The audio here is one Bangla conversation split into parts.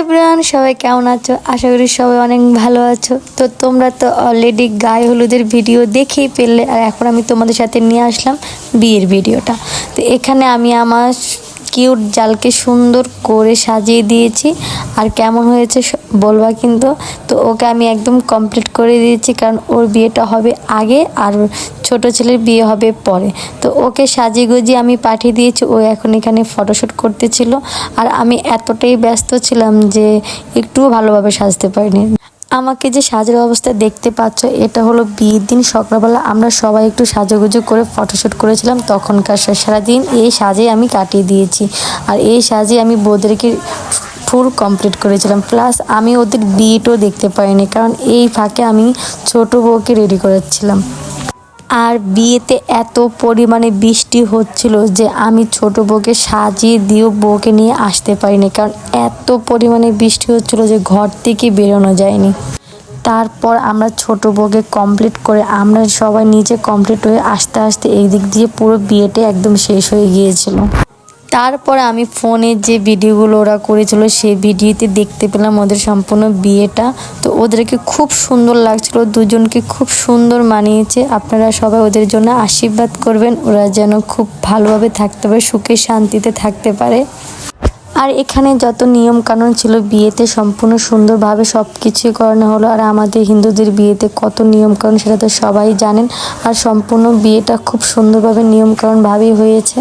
এভরিওয়ান সবাই কেমন আছো? আশা করি সবাই অনেক ভালো আছো। তো তোমরা তো অলরেডি গায়ে হলুদের ভিডিও দেখেই পেলে আর এখন আমি তোমাদের সাথে নিয়ে আসলাম বিয়ের ভিডিওটা তো এখানে আমি আমার কিউট জালকে সুন্দর করে সাজিয়ে দিয়েছি। আর কেমন হয়েছে বলবা কিন্তু? তো ওকে আমি একদম কমপ্লিট করে দিয়েছি কারণ ওর বিয়েটা হবে আগে আর ছোট ছেলের বিয়ে হবে পরে। তো ওকে সাজিয়ে গুজিয়ে আমি পাঠিয়ে দিয়েছি, ও এখন এখানে ফটোশ্যুট করতেছিল। আর আমি এতটাই ব্যস্ত ছিলাম যে একটুও ভালোভাবে সাজতে পারিনি। আমাকে যে সাজের অবস্থায় দেখতে পাচ্ছ, এটা হলো বিয়ের দিন, সকালবেলা আমরা সবাই একটু সাজুগুজু করে ফটোশ্যুট করেছিলাম, তখনকার সারাদিন এই সাজে আমি কাটিয়ে দিয়েছি। আর এই সাজে আমি বৌদেরকে ফুল কমপ্লিট করেছিলাম প্লাস আমি ওদের বিয়েটাও দেখতে পাইনি, কারণ এই ফাঁকে আমি ছোট বউকে রেডি করাচ্ছিলাম। আর বিয়েতে এত পরিমাণে বৃষ্টি হচ্ছিল যে আমি ছোট বউকে সাজিয়ে দিয়েও বউকে নিয়ে আসতে পারিনি, কারণ এত পরিমাণে বৃষ্টি হচ্ছিল যে ঘর থেকে বেরোনো যায়নি। তারপর আমরা ছোট বউকে কমপ্লিট করে আমরা সবাই নিচে কমপ্লিট হয়ে আস্তে আস্তে এই দিক দিয়ে পুরো বিয়েটা একদম শেষ হয়ে গিয়েছিল। তারপরে আমি ফোনে যে ভিডিওগুলো ওরা করেছিল, সেই ভিডিওতে দেখতে পেলাম ওদের সম্পূর্ণ বিয়েটা। তো ওদেরকে খুব সুন্দর লাগছিল, দুজনকে খুব সুন্দর মানিয়েছে। আপনারা সবাই ওদের জন্য আশীর্বাদ করবেন, ওরা যেন খুব ভালোভাবে থাকতে পারে, সুখে শান্তিতে থাকতে পারে। আর এখানে যত নিয়ম কানুন ছিল, বিয়েতে সম্পূর্ণ সুন্দরভাবে সব কিছুই করানো হলো। আর আমাদের হিন্দুদের বিয়েতে কত নিয়ম কানুন সেটা তো সবাই জানেন। আর সম্পূর্ণ বিয়েটা খুব সুন্দরভাবে নিয়ম কানুনভাবেই হয়েছে।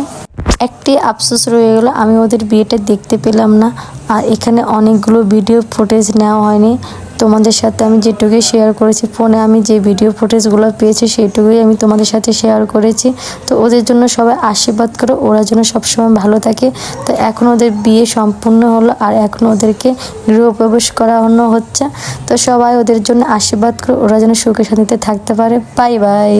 একটি আফসোস রয়ে গেল, আমি ওদের বিয়েটা দেখতে পেলাম না। আর এখানে অনেকগুলো ভিডিও ফুটেজ নেওয়া হয়নি। তোমাদের সাথে আমি যেটুকুই শেয়ার করেছি ফোনে আমি যে ভিডিও ফুটেজগুলো পেয়েছি, সেইটুকুই আমি তোমাদের সাথে শেয়ার করেছি। তো ওদের জন্য সবাই আশীর্বাদ করো, ওরা যেন সবসময় ভালো থাকে। তো এখন ওদের বিয়ে সম্পূর্ণ হলো, আর এখন ওদেরকে গৃহপ্রবেশ করানো হচ্ছে। তো সবাই ওদের জন্য আশীর্বাদ করো, ওরা যেন সুখে শান্তিতে থাকতে পারে। Bye bye